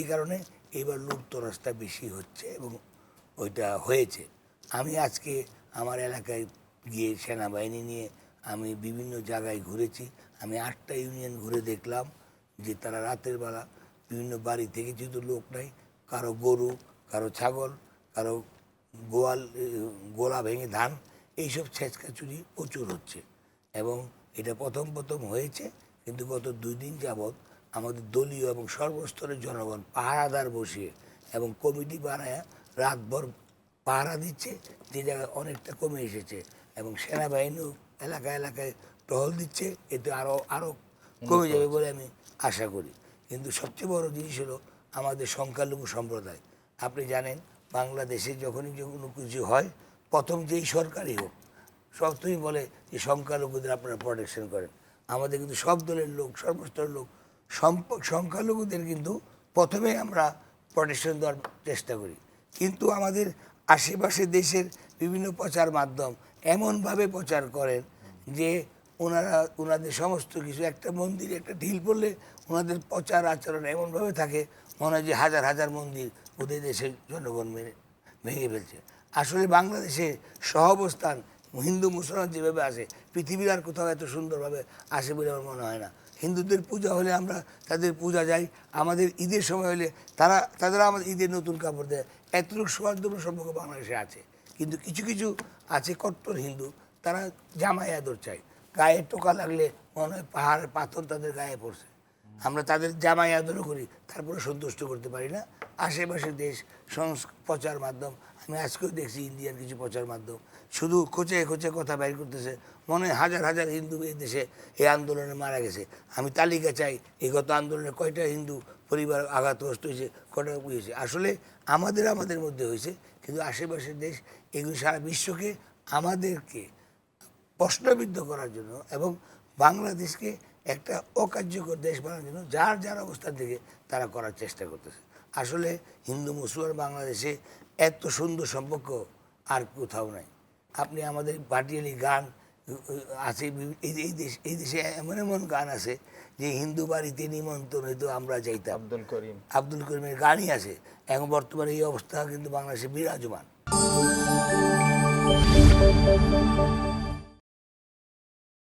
বৃষ্টির কারণে এবার লুপ্ত রাস্তা বেশি হচ্ছে এবং ওইটা হয়েছে। আমি আজকে আমার এলাকায় গিয়ে সেনাবাহিনী নিয়ে আমি বিভিন্ন জায়গায় ঘুরেছি। আমি আটটা ইউনিয়ন ঘুরে দেখলাম যে তারা রাতের বেলা বিভিন্ন বাড়ি থেকে যেহেতু লোক নাই কারও গরু, কারও ছাগল, কারও গোয়াল গোলা ভেঙে ধান, এইসব ছেঁচকাচুরি প্রচুর হচ্ছে। এবং এটা প্রথম প্রথম হয়েছে, কিন্তু গত দুই দিন যাবৎ আমাদের দলীয় এবং সর্বস্তরের জনগণ পাহারাদার বসিয়ে এবং কমিটি বানায়, রাতভর পাহারা দিচ্ছে, যে জায়গায় অনেকটা কমে এসেছে এবং সেনাবাহিনীও এলাকা এলাকায় টহল দিচ্ছে, এতে আরও আরও কমে যাবে বলে আমি আশা করি। কিন্তু সবচেয়ে বড় জিনিস হলো আমাদের সংখ্যালঘু সম্প্রদায়। আপনি জানেন, বাংলাদেশে যখনই যে কোনো কিছু হয়, প্রথম যেই সরকারই হোক সব তুমি বলে যে সংখ্যালঘুদের আপনারা প্রোটেকশন করেন। আমাদের কিন্তু সব দলের লোক, সর্বস্তরের লোক সংখ্যালঘুদের কিন্তু প্রথমে আমরা প্রোটেকশন দেওয়ার চেষ্টা করি। কিন্তু আমাদের আশেপাশে দেশের বিভিন্ন প্রচার মাধ্যম এমনভাবে প্রচার করেন যে ওনারা, ওনাদের সমস্ত কিছু, একটা মন্দিরে একটা ঢিল পড়লে ওনাদের প্রচার আচরণ এমনভাবে থাকে, মনে হয় যে হাজার হাজার মন্দির ওদের দেশের জনগণ মেরে, ভেঙে ফেলছে। আসলে বাংলাদেশে সহাবস্থান হিন্দু মুসলমান যেভাবে আসে পৃথিবীর আর কোথাও এত সুন্দরভাবে আসে বলে আমার মনে হয় না। হিন্দুদের পূজা হলে আমরা তাদের পূজা যাই, আমাদের ঈদের সময় হলে তারা তাদের আমাদের ঈদের নতুন কাপড় দেয়। এতটুকু সৌহার্দ্যপূর্ণ সম্পর্ক বাংলাদেশে আছে। কিন্তু কিছু কিছু আছে কট্টর হিন্দু, তারা জামাই আদর চায়। গায়ে টোকা লাগলে মনে হয় পাহাড়ের পাথর তাদের গায়ে পড়ছে। আমরা তাদের জামাই আদরও করি, তারপরে সন্তুষ্ট করতে পারি না। আশেপাশের দেশ সংস প্রচার মাধ্যম, আমি আজকেও দেখছি ইন্ডিয়ার কিছু প্রচার মাধ্যম। শুধু খোঁচে খোঁচে কথা বাইর করতেছে, মনে হাজার হাজার হিন্দু এই দেশে এই আন্দোলনে মারা গেছে। আমি তালিকা চাই, এই গত আন্দোলনে কয়টা হিন্দু পরিবার আঘাতগ্রস্ত হয়েছে কয়টা হয়েছে। আসলে আমাদের আমাদের মধ্যে হয়েছে, কিন্তু আশেপাশের দেশ এগুলো সারা বিশ্বকে আমাদেরকে প্রশ্নবিদ্ধ করার জন্য এবং বাংলাদেশকে একটা অকার্যকর দেশ বানানোর জন্য যার যার অবস্থান থেকে তারা করার চেষ্টা করতেছে। আসলে হিন্দু মুসলমান বাংলাদেশে এত সুন্দর সম্পর্ক আর কোথাও নাই। আপনি আমাদের ভাটিয়ালি গান আছে এই এই দেশ এই দেশে এমন এমন গান আছে যে হিন্দু বাড়িতে নিমন্ত্রণ হইতো আমরা যাইতাম। আব্দুল করিম। আব্দুল করিমের গানই আছে। এখন বর্তমানে এই অবস্থা কিন্তু বাংলাদেশে বিরাজমান।